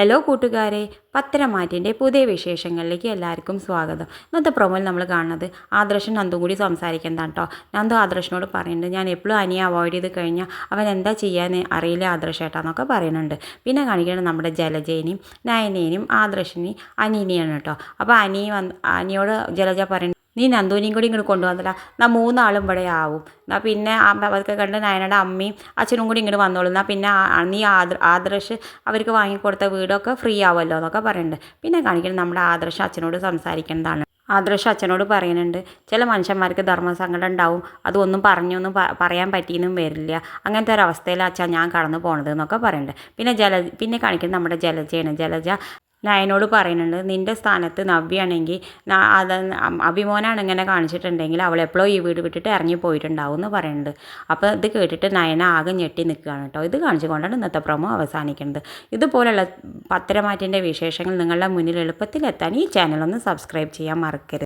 Hello കൂട്ടുകാരെ. പത്തരമാറ്റിന്റെ പുതിയ വിശേഷങ്ങളിലേക്ക് എല്ലാവർക്കും സ്വാഗതം. ഇന്നത്തെ പ്രൊമോയിൽ നമ്മൾ കാണുന്നത് ആദർശൻ നന്ദും കൂടി സംസാരിക്കുന്നതാണ് കേട്ടോ നന്ദു ആദർശനോട് പറയുന്നുണ്ട് ഞാൻ എപ്പോഴും അനിയെ അവോയ്ഡ് ചെയ്ത് കഴിഞ്ഞാൽ അവൻ എന്താ ചെയ്യാൻ അറിയില്ല ആദർശേട്ടാന്നൊക്കെ പറയുന്നുണ്ട്. പിന്നെ കാണിക്കുന്നത് നമ്മുടെ ജലജേനെയും നയനേനെയും ആദർശിനെയും അനീനെയാണ് കേട്ടോ അപ്പോൾ അനി വന്ന് അനിയോട് ജലജ പറയുന്നത് നീ നന്ദുവിനെയും കൂടി ഇങ്ങോട്ട് കൊണ്ടുവന്നില്ല എന്നാൽ മൂന്നാളും ഇവിടെ ആവും. എന്നാൽ പിന്നെ അവർക്ക് കണ്ട് നയനയുടെ അമ്മയും അച്ഛനും കൂടി ഇങ്ങോട്ട് വന്നോളൂ. എന്നാൽ പിന്നെ നീ ആദർ ആദർശ് അവർക്ക് വാങ്ങിക്കൊടുത്ത വീടൊക്കെ ഫ്രീ ആവുമല്ലോ എന്നൊക്കെ പറയുന്നുണ്ട് പിന്നെ കാണിക്കണം നമ്മുടെ ആദർശ് അച്ഛനോട് സംസാരിക്കുന്നതാണ്. ആദർശ് അച്ഛനോട് പറയുന്നുണ്ട് ചില മനുഷ്യന്മാർക്ക് ധർമ്മസങ്കടം ഉണ്ടാവും. അതൊന്നും പറഞ്ഞൊന്നും പറയാൻ പറ്റിയെന്നും വരില്ല. അങ്ങനത്തെ ഒരവസ്ഥയിൽ അച്ഛാ ഞാൻ കടന്നു പോണത് എന്നൊക്കെ പറയുന്നുണ്ട് പിന്നെ ജല പിന്നെ കാണിക്കുന്നത് നമ്മുടെ ജലജയാണ്. ജലജ നയനോട് പറയുന്നുണ്ട് നിന്റെ സ്ഥാനത്ത് നവ്യാണെങ്കിൽ അത് അഭിമോനാണ് ഇങ്ങനെ കാണിച്ചിട്ടുണ്ടെങ്കിൽ അവൾ എപ്പോഴോ ഈ വീട് വിട്ടിട്ട് ഇറങ്ങി പോയിട്ടുണ്ടാവും എന്ന് പറയുന്നുണ്ട്. അപ്പോൾ ഇത് കേട്ടിട്ട് നയന ആകെ ഞെട്ടി നിൽക്കുകയാണ് കേട്ടോ. ഇത് കാണിച്ചുകൊണ്ടാണ് ഇന്നത്തെ പ്രൊമോ അവസാനിക്കുന്നത്. ഇതുപോലുള്ള പത്തരമാറ്റിന്റെ വിശേഷങ്ങൾ നിങ്ങളുടെ മുന്നിൽ എളുപ്പത്തിലെത്താൻ ഈ ചാനൽ ഒന്ന് സബ്സ്ക്രൈബ് ചെയ്യാൻ മറക്കരുത്.